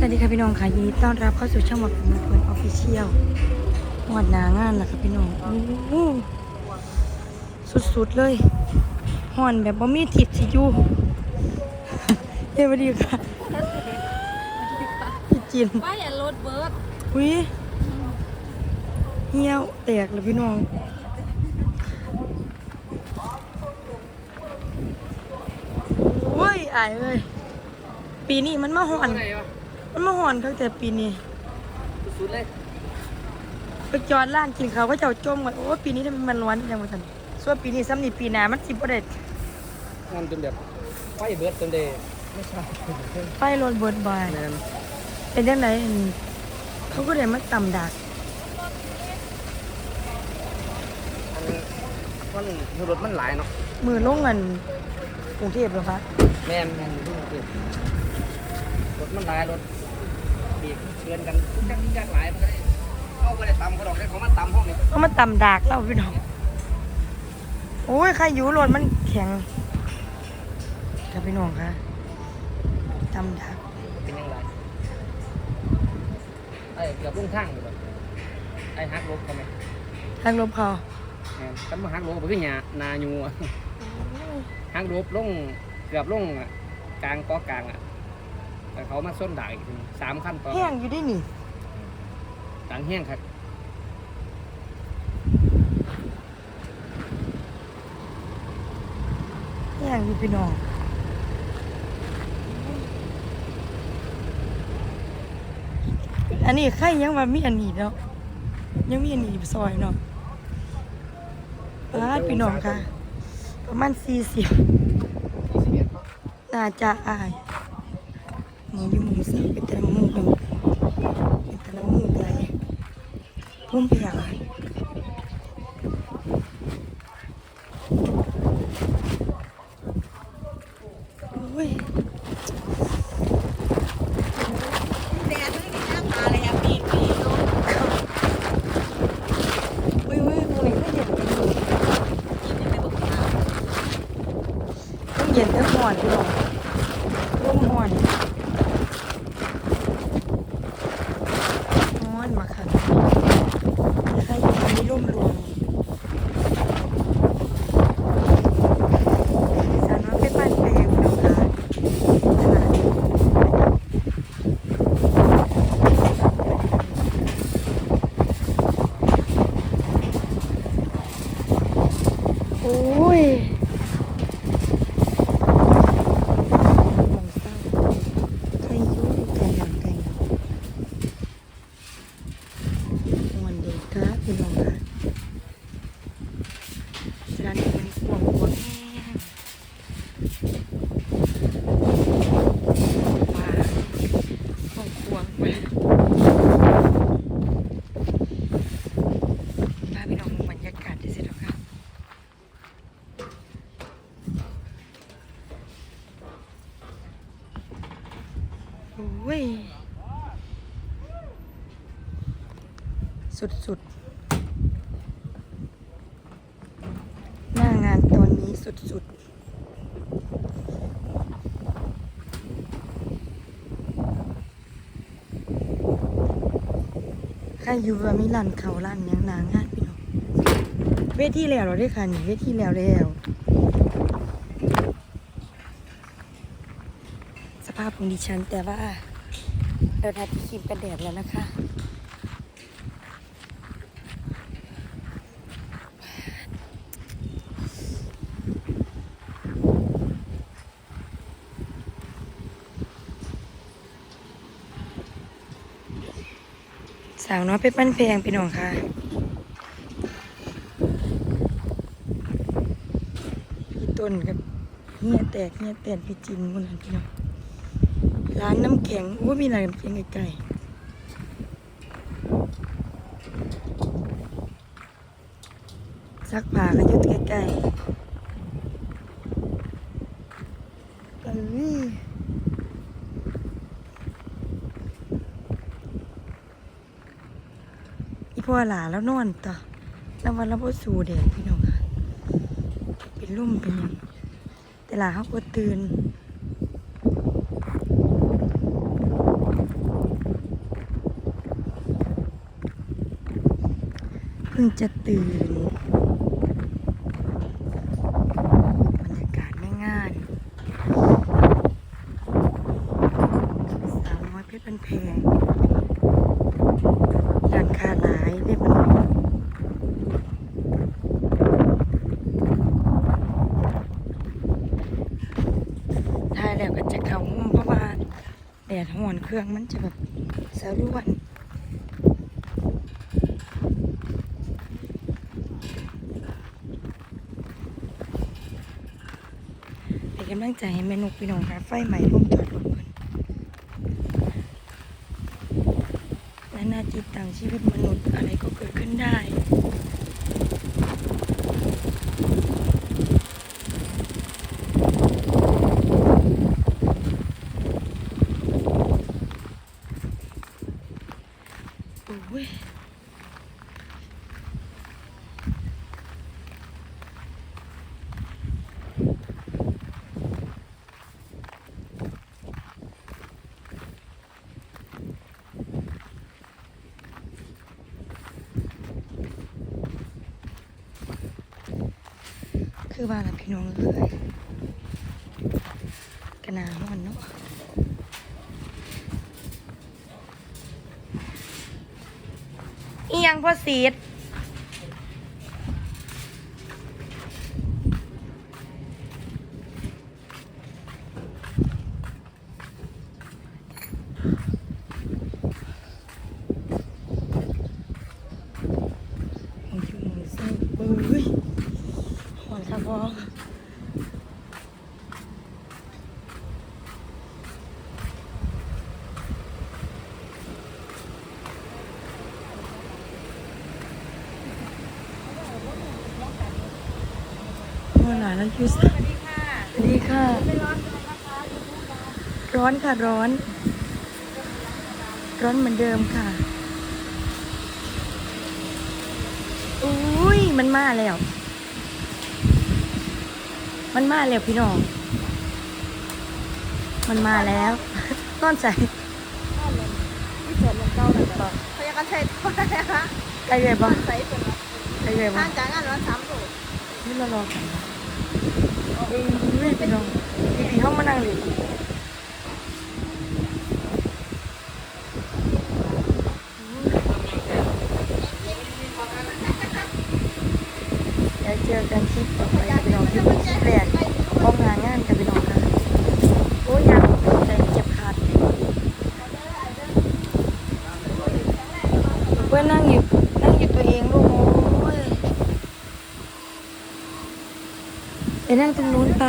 สวัสดีค่ะพี่น้องค่ะยินดีต้อนรับเข้าสู่ช่องหมักของเพื่อนออฟฟิเชียลหวัดหนางานล่ะค่ะพี่น้องโอ้โหสุดๆเลยห่อนแบบบ่มีทิพย์สิอยู่เฮ้ยสวัสดีค่ะพี่จินว่าอย่าลดเบิร์ดอุ้ยเหี่ยวแตกเลยพี่น้องโอ้ยอายเลยปีนี้มันมาห่อนไงวะ มันมาห่อนตั้งแต่ปีนี้สุดเลยไปจอดร้านกินเขาวก็เจ้าจมกันโอ้ปีนี้ทำไมมันร้อนจังวะท่านส่วนปีนี้ซ้ำนี่ปีหน้ามันสิบ่ได้งานจนแบบไฟเบิร์ดจนเดย์ไม่ใช่ไฟรถเบิดบายแมนเป็นจังไดอันนี้เขาก็ได้มาต่ำดักอันมันรถมันหลายเนาะมือลงกันกรุงเทพเหรอคะแมนแมนอยู่ที่กรุงเทพรถมันหลายรถ บีบเชือนกันจักจักหลายมันก็ได้เข้าไปได้ตำเขาดอกได้ของมันตำห้องนี้ก็มาต่ำดักแล้วพี่น้องโอ้ยใครอยู่รถมันแข็งค่ะพี่น้องค่ะต่ำดักเป็นยังไงไอ้เกือบลุ่งทางอยู่แบบไอ้ฮักลบเขาไหมทางลบเขาแมนกันมาฮักลบก็คือหยานายูอะฮักลบลงเกือบลงอะกลางเกอกลางอะ แต่เขามาส้นด่างอีกทีสามขั้นต่อแห้งอยู่ได้นี่ต่างแห้งครับแห้งอยู่พี่น้องอันนี้ใครยังว่ามีอันนี้เนาะยังมีอันนี้ซอยเนาะป้าดพี่น้องค่ะ ประมาณสี่สิบยี่สิบเอ็ดน่าจะอาย หมูอยู่หมูสีเป็นแต่ละมูกเลยเป็นแต่ละมูกเลยพุ่มไปอย่างไรโอ้ยแดดไม่ได้น้ำตาเลยอะปีกปีกเนาะอุ้ยอุ้ยตรงนี้ก็เย็นจริงกินยังไม่บอกน้ต้องเย็นทั้งห่อนพี่น้องร่มห่อนห่อนมาค่ะถ้าอยู่ในร่มรวมสารน้ำเป็นบ้านแปลงพี่น้องค่ะตลาด โอ้ยมองเศร้าใครอยุ่งแต่หลังแต่งวันเด็กครับพี่ น้องค่ะร้านนี้มันควงควงแห้งว้าควงควงไปพาพี่น้องดูบรรยากาศที่สิแล้วค่ะ โอ้ย สุดๆ หน้างานตอนนี้สุดๆใครอยู่ว่ามีร้านเขาร้านยังหนางานพี่น้องเวทีแล้วเราได้ค่ะนี่เวทีแล้วแล้ว สภาพของดิฉันแต่ว่าเราทาที่ครีมกันแดดแล้วนะคะ สาวน้อยเพชรบ้านแพงพี่น้องค่ะพี่ต้นกับเฮียแตกเฮียแตนพี่จินคนนั้นพี่น้องร้านน้ำแข็งโอ้มีร้านน้ำแข็งไกลๆซักผ้าก็ยุดใกล้ๆเอ้ย พัวหลาแล้วนอนต่อแล้ววันละบ่สูแดดพี่น้องเป็นลุ่มเป็นแต่หลาเขาก็ตื่นเพิ่งจะตื่น ดดหอนเครื่องมันจะแบบสะร่วนเป็นกำลังใจให้แม่นกพี่น้องค่ะไฟใหม่ร่วมจอดรถเพิ่นและหน้าจิตต่างชีวิตมนุษย์อะไรก็เกิดขึ้นได้ โอ้ย คือว่าละพี่น้องเลยกระนามันเนาะอียังพอสีดมึงอยู่มึงเศร้าเบ้ย หอนค่ะพ่อเมื่อไหร่ แล้วยูสสวัสดีค่ะสวัสดีค่ะไม่ร้อนใช่ไหมคะร้อนค่ะร้อน ร้อนเหมือนเดิมค่ะอุ้ยมันมาแล้ว มันมาแล้วพี่น้อง มันมาแล้วต้อนใจที่สวนลงเก้าหน่อยก่อนพยาการใช้ตัวนะคะไกลเลยบ่ใส่เป็นไกลเลยบ่ทางจากงานร้อนสามโลนี่เรารอกันนะ เอ้ยพี่น้องพี่เขามานั่งเลยเดี๋ยวเจอกันคลิปต่อไปกับพี่น้องที่คลิปแรกของงานงานกับพี่น้องค่ะโอ้ยยังใจเจ็บขาดเพื่อนนั่งอยู่นั่งอยู่ตัวเองลูกโอ้ยไป นั่งตรงนู้นไป